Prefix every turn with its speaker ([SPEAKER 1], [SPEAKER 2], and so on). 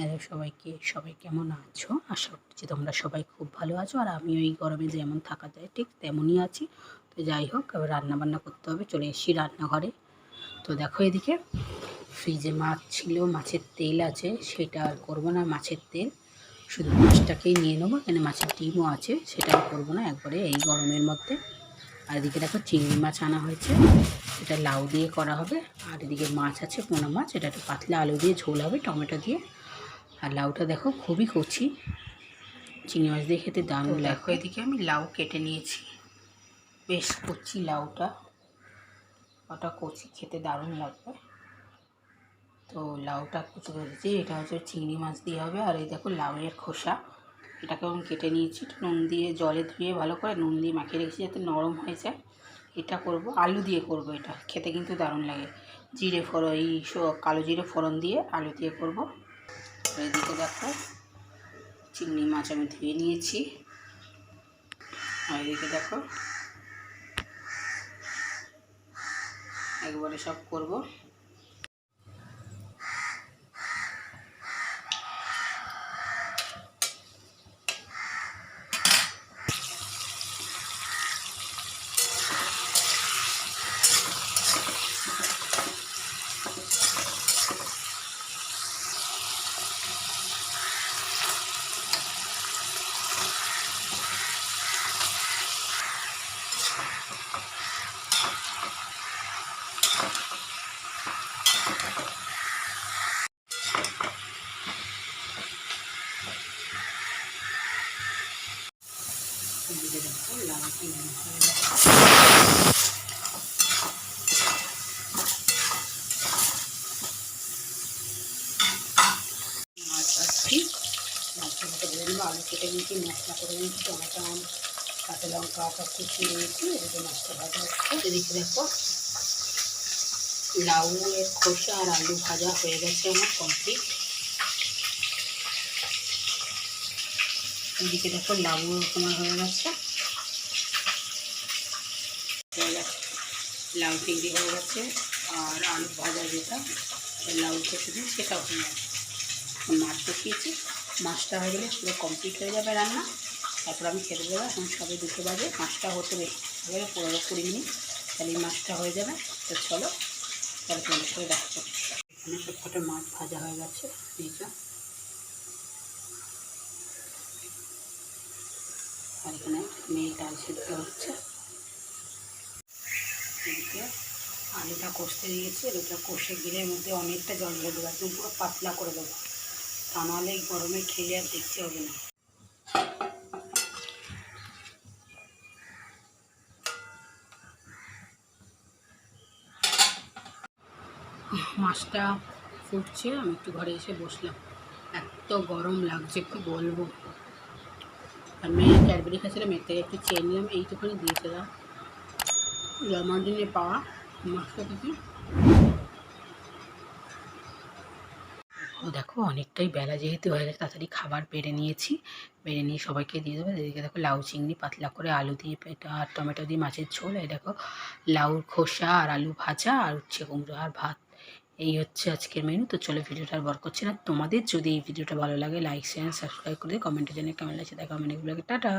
[SPEAKER 1] Hello সবাইকে, সবাই কেমন আছো? আশা করছি তোমরা সবাই খুব ভালো আছো। আর আমি ওই গরমে যেমন থাকা যায়, ঠিক তেমনই আছি। তো যাই হোক, এবার রান্না বান্না করতে হবে, চলে এসেছি রান্নাঘরে। তো দেখো এদিকে, ফ্রিজে মাছ ছিল, মাছের তেল আছে, সেটা আর করব না, মাছের তেল। শুধু মাছটাকেই নিয়ে নেব, এখানে মাছের ডিমও আছে, সেটা আর করব না, একবারে এই গরমের মধ্যে। আর এদিকে দেখো চিংড়ি মাছ আনা হয়েছে, এটা লাউ দিয়ে করা হবে। আর এদিকে মাছ আছে, পোনা মাছ, এটা একটু পাতলা আলু দিয়ে ঝোল হবে, টমেটো দিয়ে। আর লাউটা দেখো খুবই কচি। চিংড়ি মাছ দিয়ে খেতে দারুণ দেখো এদিকে আমি লাউ কেটে নিয়েছি। বেশ কচি লাউটা। ওটা কচি খেতে দারুণ লাগবে। তো লাউটা কুচি করেছি এটা হচ্ছে চিংড়ি মাছ দিয়ে হবে। আর এই দেখো লাউয়ের খোসা। এটাকে আমি কেটে নিয়েছি। নুন দিয়ে জলে ধুয়ে ভালো করে নুন দিয়ে মাখিয়ে রেখেছি যাতে নরম হয়ে যায়। এটা করব আলু দিয়ে করব এটা। খেতে কিন্তু দারুণ লাগে। জিরে ফোড়ন এই সব কালো জিরে ফোড়ন দিয়ে আলু দিয়ে করব। এদিকে দেখো চিংড়ি মাছ আমি ধুয়ে নিয়েছি। আর এদিকে দেখো একবারে সব করব এদিকে দেখো লাল চিংড়ি হয়ে গেছে। মাছ আসছি মাছটা মতো ভেজে নেব আলু কেটে নিয়েছি মশলা করে নিয়েছি টমেটো আম কাঁচা লঙ্কা সব নিয়েছি এদিকে মাছটা ভাজা হচ্ছে এদিকে দেখো লাউয়ের খোসা আর আলু ভাজা হয়ে গেছে আমার কমপ্লিট এদিকে দেখো লাউ তোমার হয়ে গেছে। লাউ চিংড়ি হয়ে গেছে, আর আলু ভাজা যেটা লাউ দিই সেটাও হয়ে গেছে। মাছ কষিয়েছি মাছটা হয়ে গেলে পুরো কমপ্লিট হয়ে যাবে রান্না। তারপর আমি খেতে দেবো এখন সবে দুটো বাজে। মাছটা হতে হবে পনেরো কুড়ি মিনিট। তাহলে মাছটা হয়ে যাবে। তো চলো, তাহলে তোমাদের সাথে দেখা করছি। এখানে মাছ ভাজা হয়ে গেছে নিচে এখানে হচ্ছে। আলুটা কষতে দিয়েছি আলুটা কষে গিলে এর মধ্যে অনেকটা জল ঢেলে দেবো, একদম পুরো পাতলা করে দেবো। তা নাহলে এই গরমে খেলে আর দেখতে হবে না। মাছটা ফুটছে, আমি একটু ঘরে এসে বসলাম। এত গরম লাগছে, কি বলব? আর মেয়ে ক্যাডবেরি খাচ্ছিল মেয়ের থেকে একটু চেয়ে নিলাম এইটুখানি দিয়েছিলাম জন্মদিনে পাওয়া মাছটা থেকে দেখো, অনেকটাই বেলা যেহেতু হয়ে গেছে, তাড়াতাড়ি খাবার বেড়ে নিয়েছি। বেড়ে নিয়ে সবাইকে দিয়ে দেবো। এদিকে দেখো, লাউ চিংড়ি, পাতলা করে আলু দিয়ে পেটা আর টমেটো দিয়ে মাছের ঝোল। এই দেখো, লাউর খোসা আর আলু ভাজা আর উচ্ছে কুমড়ো আর ভাত। এই হচ্ছে আজকের মেনু তো চলে ভিডিওটা আর বর করছি না। তোমাদের যদি এই ভিডিওটা ভালো লাগে লাইক শেয়ার সাবস্ক্রাইব করে কমেন্টে জানিয়ে কেমন লাগছে দেখা মানে টাটা।